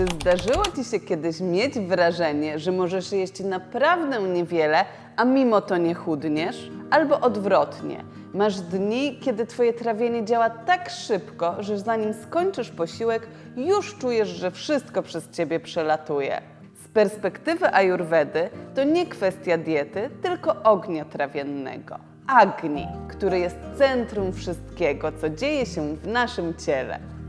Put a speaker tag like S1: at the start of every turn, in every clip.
S1: Czy zdarzyło Ci się kiedyś mieć wrażenie, że możesz jeść naprawdę niewiele, a mimo to nie chudniesz? Albo odwrotnie, masz dni, kiedy Twoje trawienie działa tak szybko, że zanim skończysz posiłek, już czujesz, że wszystko przez Ciebie przelatuje. Z perspektywy ajurwedy to nie kwestia diety, tylko ognia trawiennego. Agni, który jest centrum wszystkiego, co dzieje się w naszym ciele.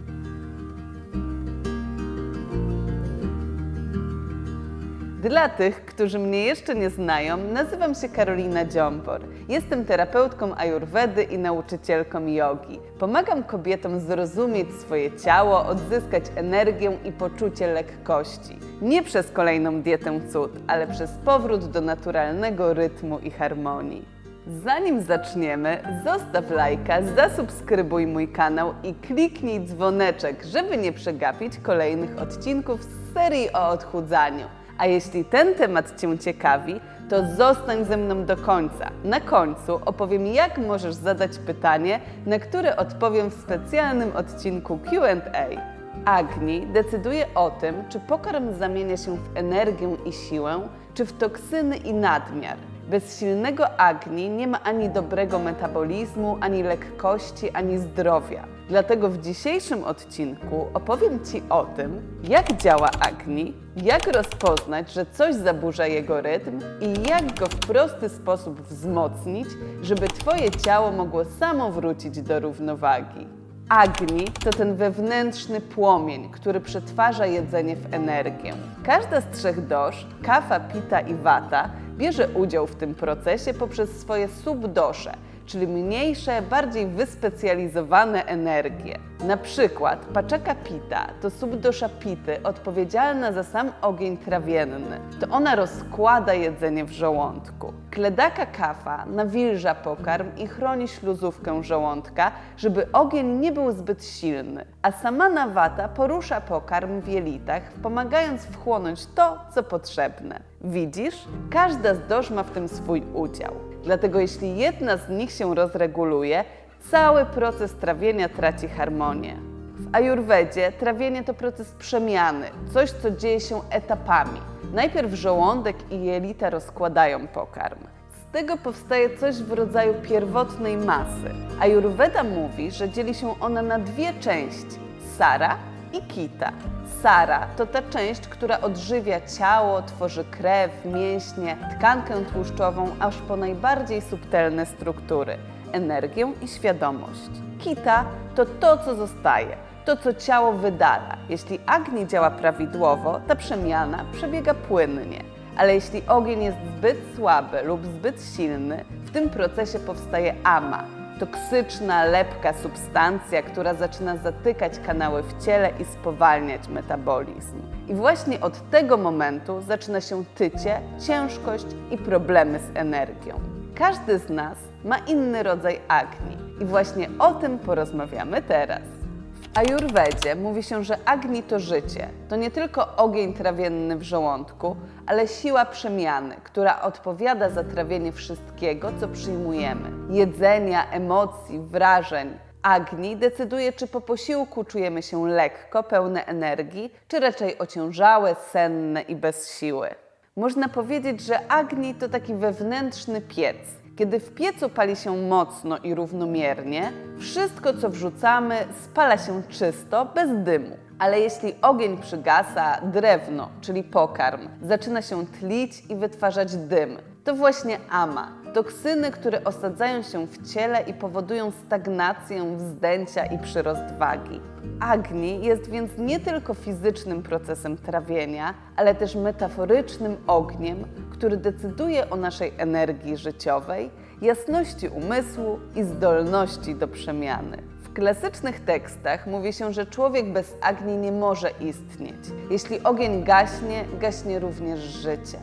S1: Dla tych, którzy mnie jeszcze nie znają, nazywam się Karolina Dziąbor. Jestem terapeutką ajurwedy i nauczycielką jogi. Pomagam kobietom zrozumieć swoje ciało, odzyskać energię i poczucie lekkości. Nie przez kolejną dietę cud, ale przez powrót do naturalnego rytmu i harmonii. Zanim zaczniemy, zostaw lajka, zasubskrybuj mój kanał i kliknij dzwoneczek, żeby nie przegapić kolejnych odcinków z serii o odchudzaniu. A jeśli ten temat Cię ciekawi, to zostań ze mną do końca. Na końcu opowiem, jak możesz zadać pytanie, na które odpowiem w specjalnym odcinku QA. Agni decyduje o tym, czy pokarm zamienia się w energię i siłę, czy w toksyny i nadmiar. Bez silnego Agni nie ma ani dobrego metabolizmu, ani lekkości, ani zdrowia. Dlatego w dzisiejszym odcinku opowiem Ci o tym, jak działa Agni, jak rozpoznać, że coś zaburza jego rytm i jak go w prosty sposób wzmocnić, żeby Twoje ciało mogło samo wrócić do równowagi. Agni to ten wewnętrzny płomień, który przetwarza jedzenie w energię. Każda z trzech dosz, kafa, pita i wata, bierze udział w tym procesie poprzez swoje subdosze, czyli mniejsze, bardziej wyspecjalizowane energie. Na przykład paczaka pita to subdosza pity odpowiedzialna za sam ogień trawienny. To ona rozkłada jedzenie w żołądku. Kledaka kafa nawilża pokarm i chroni śluzówkę żołądka, żeby ogień nie był zbyt silny. A samana wata porusza pokarm w jelitach, pomagając wchłonąć to, co potrzebne. Widzisz? Każda z dosz ma w tym swój udział. Dlatego jeśli jedna z nich się rozreguluje, cały proces trawienia traci harmonię. W ajurwedzie trawienie to proces przemiany, coś co dzieje się etapami. Najpierw żołądek i jelita rozkładają pokarm. Z tego powstaje coś w rodzaju pierwotnej masy. Ajurweda mówi, że dzieli się ona na dwie części: sara i kita. Sara to ta część, która odżywia ciało, tworzy krew, mięśnie, tkankę tłuszczową, aż po najbardziej subtelne struktury energię i świadomość. Kita to to, co zostaje, to, co ciało wydala. Jeśli Agni działa prawidłowo, ta przemiana przebiega płynnie. Ale jeśli ogień jest zbyt słaby lub zbyt silny, w tym procesie powstaje ama, toksyczna, lepka substancja, która zaczyna zatykać kanały w ciele i spowalniać metabolizm. I właśnie od tego momentu zaczyna się tycie, ciężkość i problemy z energią. Każdy z nas ma inny rodzaj agni i właśnie o tym porozmawiamy teraz. Ajurwedzie mówi się, że agni to życie. To nie tylko ogień trawienny w żołądku, ale siła przemiany, która odpowiada za trawienie wszystkiego, co przyjmujemy. Jedzenia, emocji, wrażeń. Agni decyduje, czy po posiłku czujemy się lekko, pełne energii, czy raczej ociężałe, senne i bez siły. Można powiedzieć, że Agni to taki wewnętrzny piec. Kiedy w piecu pali się mocno i równomiernie, wszystko co wrzucamy spala się czysto, bez dymu. Ale jeśli ogień przygasa, drewno, czyli pokarm, zaczyna się tlić i wytwarzać dym, to właśnie ama, toksyny, które osadzają się w ciele i powodują stagnację, wzdęcia i przyrost wagi. Agni jest więc nie tylko fizycznym procesem trawienia, ale też metaforycznym ogniem, który decyduje o naszej energii życiowej, jasności umysłu i zdolności do przemiany. W klasycznych tekstach mówi się, że człowiek bez agni nie może istnieć. Jeśli ogień gaśnie, gaśnie również życie.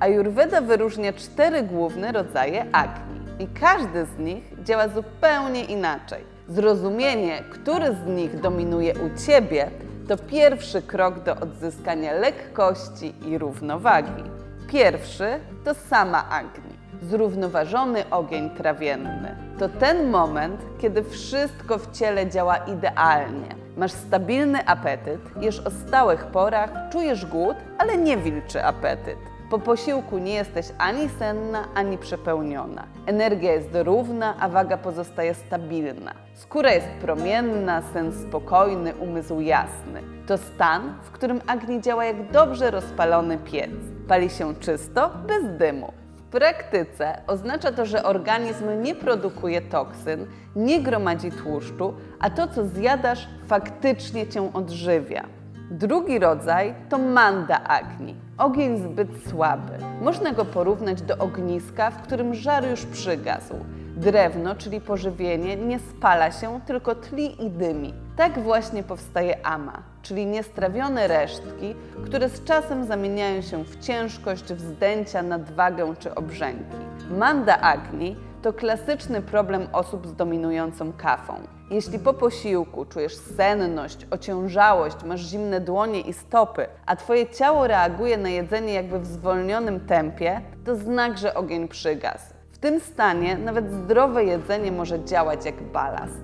S1: Ayurveda wyróżnia cztery główne rodzaje agni i każdy z nich działa zupełnie inaczej. Zrozumienie, który z nich dominuje u Ciebie, to pierwszy krok do odzyskania lekkości i równowagi. Pierwszy to sama Agni. Zrównoważony ogień trawienny. To ten moment, kiedy wszystko w ciele działa idealnie. Masz stabilny apetyt, jesz o stałych porach, czujesz głód, ale nie wilczy apetyt. Po posiłku nie jesteś ani senna, ani przepełniona. Energia jest równa, a waga pozostaje stabilna. Skóra jest promienna, sen spokojny, umysł jasny. To stan, w którym Agni działa jak dobrze rozpalony piec. Pali się czysto, bez dymu. Praktyce oznacza to, że organizm nie produkuje toksyn, nie gromadzi tłuszczu, a to, co zjadasz, faktycznie cię odżywia. Drugi rodzaj to manda agni. Ogień zbyt słaby. Można go porównać do ogniska, w którym żar już przygasł. Drewno, czyli pożywienie, nie spala się, tylko tli i dymi. Tak właśnie powstaje ama, czyli niestrawione resztki, które z czasem zamieniają się w ciężkość, wzdęcia, nadwagę czy obrzęki. Manda agni to klasyczny problem osób z dominującą kafą. Jeśli po posiłku czujesz senność, ociężałość, masz zimne dłonie i stopy, a twoje ciało reaguje na jedzenie jakby w zwolnionym tempie, to znak, że ogień przygasł. Tym stanie nawet zdrowe jedzenie może działać jak balast.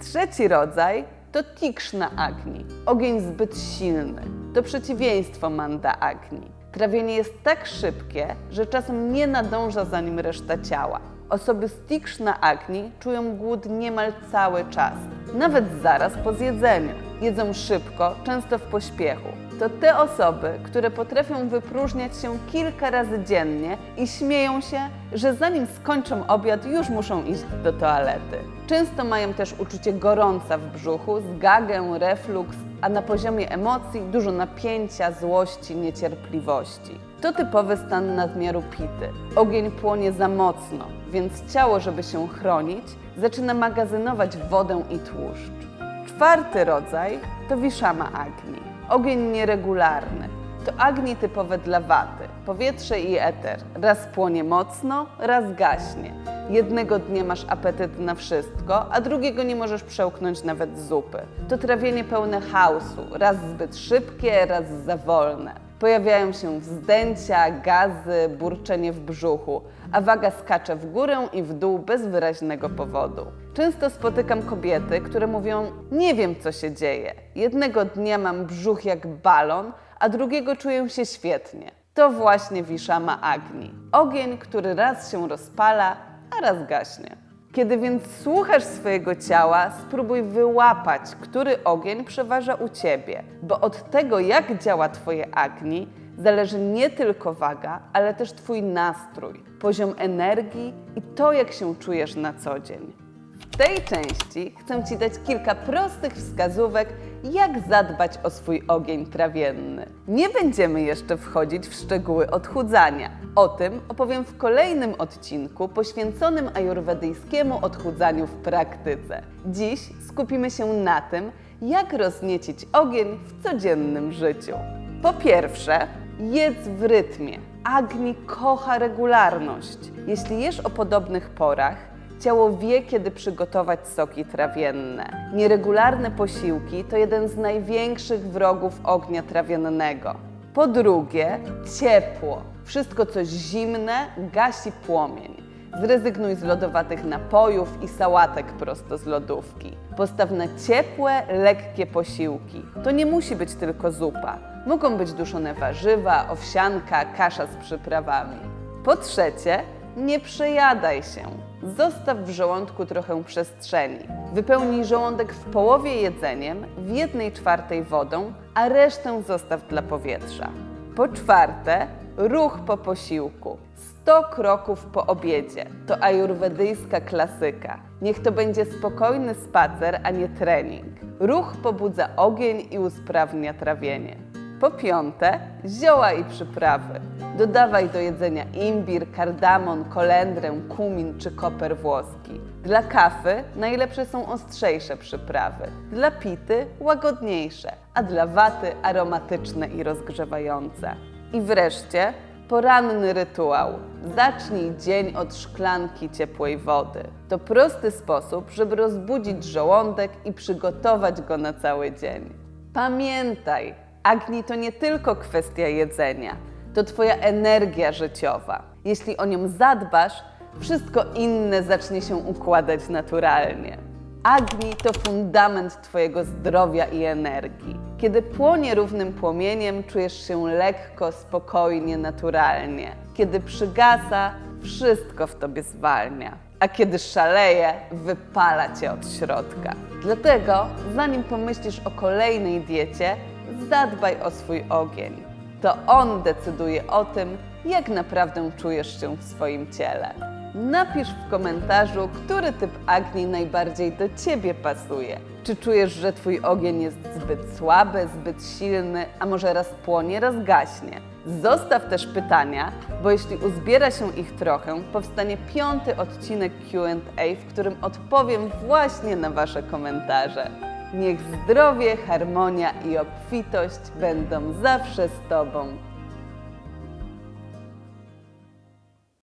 S1: Trzeci rodzaj to tikszna agni, ogień zbyt silny. To przeciwieństwo manda agni. Trawienie jest tak szybkie, że czasem nie nadąża za nim reszta ciała. Osoby z tikszna agni czują głód niemal cały czas, nawet zaraz po zjedzeniu. Jedzą szybko, często w pośpiechu. To te osoby, które potrafią wypróżniać się kilka razy dziennie i śmieją się, że zanim skończą obiad, już muszą iść do toalety. Często mają też uczucie gorąca w brzuchu, zgagę, refluks, a na poziomie emocji dużo napięcia, złości, niecierpliwości. To typowy stan nadmiaru pity. Ogień płonie za mocno, więc ciało, żeby się chronić, zaczyna magazynować wodę i tłuszcz. Czwarty rodzaj to wiszama agni. Ogień nieregularny. To agni typowe dla waty. Powietrze i eter. Raz płonie mocno, raz gaśnie. Jednego dnia masz apetyt na wszystko, a drugiego nie możesz przełknąć nawet zupy. To trawienie pełne chaosu. Raz zbyt szybkie, raz za wolne. Pojawiają się wzdęcia, gazy, burczenie w brzuchu, a waga skacze w górę i w dół bez wyraźnego powodu. Często spotykam kobiety, które mówią: Nie wiem, co się dzieje. Jednego dnia mam brzuch jak balon, a drugiego czuję się świetnie. To właśnie wiszama agni. Ogień, który raz się rozpala, a raz gaśnie. Kiedy więc słuchasz swojego ciała, spróbuj wyłapać, który ogień przeważa u ciebie, bo od tego, jak działa twoje agni, zależy nie tylko waga, ale też twój nastrój, poziom energii i to, jak się czujesz na co dzień. W tej części chcę Ci dać kilka prostych wskazówek, jak zadbać o swój ogień trawienny. Nie będziemy jeszcze wchodzić w szczegóły odchudzania. O tym opowiem w kolejnym odcinku poświęconym ajurwedyjskiemu odchudzaniu w praktyce. Dziś skupimy się na tym, jak rozniecić ogień w codziennym życiu. Po pierwsze, jedz w rytmie. Agni kocha regularność. Jeśli jesz o podobnych porach, Ciało wie, kiedy przygotować soki trawienne. Nieregularne posiłki to jeden z największych wrogów ognia trawiennego. Po drugie, ciepło. Wszystko, co zimne, gasi płomień. Zrezygnuj z lodowatych napojów i sałatek prosto z lodówki. Postaw na ciepłe, lekkie posiłki. To nie musi być tylko zupa. Mogą być duszone warzywa, owsianka, kasza z przyprawami. Po trzecie, nie przejadaj się. Zostaw w żołądku trochę przestrzeni. Wypełnij żołądek w połowie jedzeniem, w jednej czwartej wodą, a resztę zostaw dla powietrza. Po czwarte, ruch po posiłku. 100 kroków po obiedzie. To ajurwedyjska klasyka. Niech to będzie spokojny spacer, a nie trening. Ruch pobudza ogień i usprawnia trawienie. Po piąte, zioła i przyprawy. Dodawaj do jedzenia imbir, kardamon, kolendrę, kumin czy koper włoski. Dla kawy najlepsze są ostrzejsze przyprawy, dla pity łagodniejsze, a dla waty aromatyczne i rozgrzewające. I wreszcie poranny rytuał. Zacznij dzień od szklanki ciepłej wody. To prosty sposób, żeby rozbudzić żołądek i przygotować go na cały dzień. Pamiętaj, Agni to nie tylko kwestia jedzenia, to Twoja energia życiowa. Jeśli o nią zadbasz, wszystko inne zacznie się układać naturalnie. Agni to fundament Twojego zdrowia i energii. Kiedy płonie równym płomieniem, czujesz się lekko, spokojnie, naturalnie. Kiedy przygasa, wszystko w Tobie zwalnia. A kiedy szaleje, wypala Cię od środka. Dlatego, zanim pomyślisz o kolejnej diecie, zadbaj o swój ogień. To on decyduje o tym, jak naprawdę czujesz się w swoim ciele. Napisz w komentarzu, który typ Agni najbardziej do Ciebie pasuje. Czy czujesz, że Twój ogień jest zbyt słaby, zbyt silny, a może raz płonie, raz gaśnie? Zostaw też pytania, bo jeśli uzbiera się ich trochę, powstanie piąty odcinek QA, w którym odpowiem właśnie na Wasze komentarze. Niech zdrowie, harmonia i obfitość będą zawsze z Tobą.